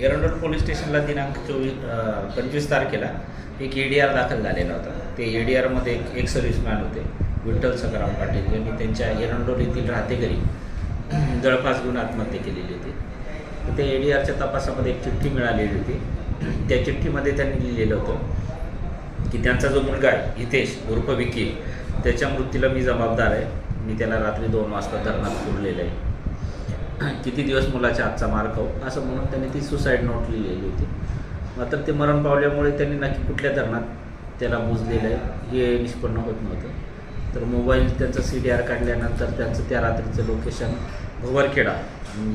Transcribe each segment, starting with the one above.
Erandol police स्टेशनला दिनांक चोवीस पंचवीस तारखेला एक ए डी आर दाखल झालेला होता. ते ए डी आरमध्ये एक एक सर्व्हिसमॅन होते विठ्ठल सकाराम पाटील. यांनी त्यांच्या एरंडोल येथील राहते घरी जळपास घेऊन आत्महत्या केलेली होती. तर त्या ए डी आरच्या तपासामध्ये एक चिठ्ठी मिळालेली होती. त्या चिठ्ठीमध्ये त्यांनी लिहिलेलं होतं की त्यांचा जो मुलगा आहे हितेश उर्फ विकी त्याच्या मृत्यूला मी जबाबदार आहे. मी त्याला रात्री दोन वाजता धरणात सोडलेलं आहे. किती दिवस मुलाच्या हातचा मार खाऊ हो, असं म्हणून त्यांनी ती सुसाईड नोट लिहिलेली होती. मात्र ते मरण पावल्यामुळे त्यांनी नक्की कुठल्या धरणात त्याला मोजलेलं आहे हे निष्पन्न होत नव्हतं. तर मोबाईल त्यांचा सी डी आर काढल्यानंतर त्यांचं त्या रात्रीचं लोकेशन भोवरखेडा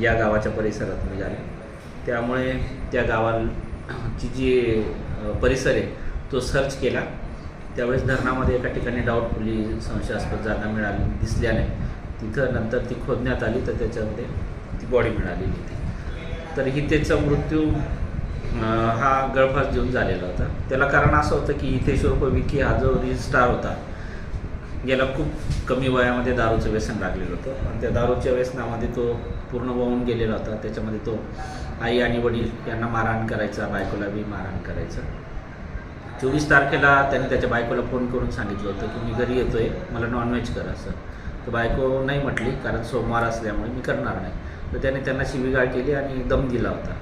या गावाच्या परिसरात निघाले त्यामुळे त्या गावाची जी परिसर आहे तो सर्च केला. त्यावेळेस धरणामध्ये एका ठिकाणी डाऊटफुली संशयास्पद जागा मिळाली दिसल्याने तिथं नंतर ती खोदण्यात आली तर त्याच्यामध्ये ती बॉडी मिळालेली होती. तर हितेचा मृत्यू हा गळफास देऊन झालेला होता. त्याला कारण असं होतं की हितेश्वर उर्फ विकी हा जो रील स्टार होता याला खूप कमी वयामध्ये दारूचं व्यसन लागलेलं होतं. आणि त्या दारूच्या व्यसनामध्ये तो पूर्ण वाहून गेलेला होता. त्याच्यामध्ये तो आई आणि वडील यांना मारहाण करायचा बायकोला बी मारहाण करायचा. चोवीस तारखेला त्याने त्याच्या बायकोला फोन करून सांगितलं होतं की मी घरी येतोय मला नॉनव्हेज कर असं तर बायको नाही म्हटली कारण सोमवार असल्यामुळे मी करणार नाही. तर त्याने त्यांना शिवीगाळ केली आणि दम दिला होता.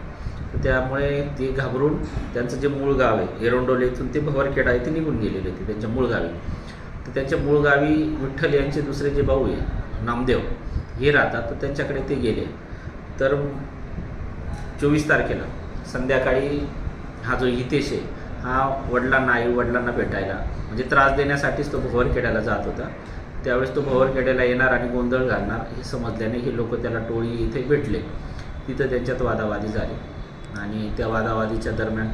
तर त्यामुळे ते घाबरून त्यांचं जे मूळ गाव आहे एरोंडोले इथून ते भवरखेडा आहे ते निघून गेलेले होते त्यांच्या मूळ गावी. तर त्यांच्या मूळ गावी विठ्ठल यांचे दुसरे जे भाऊ आहे नामदेव हे राहतात. तर त्यांच्याकडे ते गेले. तर चोवीस तारखेला संध्याकाळी हा जो हितेश आहे हा वडिलांना आई वडिलांना भेटायला म्हणजे त्रास देण्यासाठीच तो भोवरखेड्याला जात होता. त्यावेळेस तो भोवरखेड्याला येणार आणि गोंधळ घालणार हे समजल्याने हे लोक त्याला टोळी इथे भेटले. तिथं त्यांच्यात वादावादी झाली. आणि त्या वादावादीच्या दरम्यान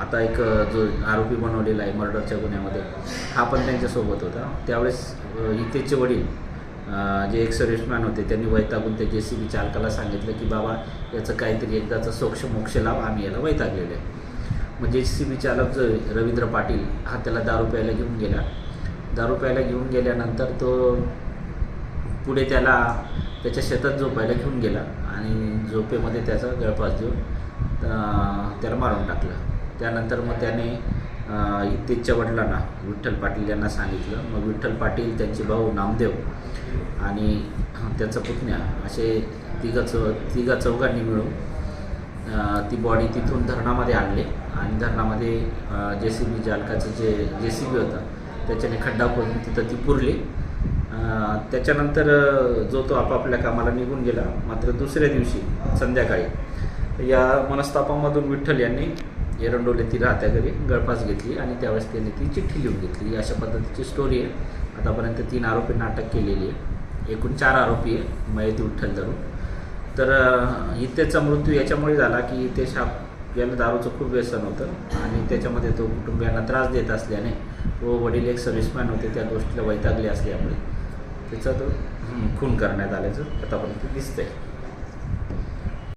आता एक जो आरोपी बनवलेला आहे मर्डरच्या गुन्ह्यामध्ये हा पण त्यांच्यासोबत होता. त्यावेळेस अ, वडील जे एक सर्विसमॅन होते त्यांनी वैतागून त्या जे सी बी चालकाला सांगितलं की बाबा याचं काहीतरी एकदाचं सोक्ष मोक्ष लाभ आम्ही याला वैतागलेलं आहे. मग जे सी बी चालक जो रवींद्र पाटील हा त्याला दारू प्यायला घेऊन गेला. दारू प्यायला घेऊन गेल्यानंतर तो पुढे त्याला त्याच्या शेतात झोपायला घेऊन गेला आणि झोपेमध्ये त्याचा गळपास देऊन त्याला मारून टाकलं. त्यानंतर मग त्याने अं, वडिलांना विठ्ठल पाटील यांना सांगितलं. मग विठ्ठल पाटील त्यांचे भाऊ नामदेव आणि त्याचा पुतण्या असे तिघं चौ तिघा चौघांनी मिळून ती बॉडी तिथून धरणामध्ये आणले आणि धरणामध्ये जे सी बी जालकाचं जे जे सी बी होतं त्याच्याने खड्डा खोदून तिथं ती पुरली. त्याच्यानंतर जो तो आपापल्या कामाला निघून गेला मात्र दुसऱ्या दिवशी संध्याकाळी या मनस्तापामधून विठ्ठल यांनी एरंडोले ती राहत्या घरी गळफास घेतली आणि त्यावेळेस त्यांनी ती चिठ्ठी लिहून घेतली. अशा पद्धतीची स्टोरी आहे. आतापर्यंत तीन आरोपींना अटक केलेली आहे. एकूण चार आरोपी आहे मयती विठ्ठल धरून. तर हितेचा मृत्यू याच्यामुळे झाला की हितेश हा याला दारूचं खूप व्यसन होतं आणि त्याच्यामध्ये तो कुटुंबियांना त्रास देत असल्याने व वडील एक सर्व्हिसमॅन होते त्या गोष्टीला वैतागले असल्यामुळे त्याचा तो खून करण्यात आल्याचं आतापर्यंत दिसतंय.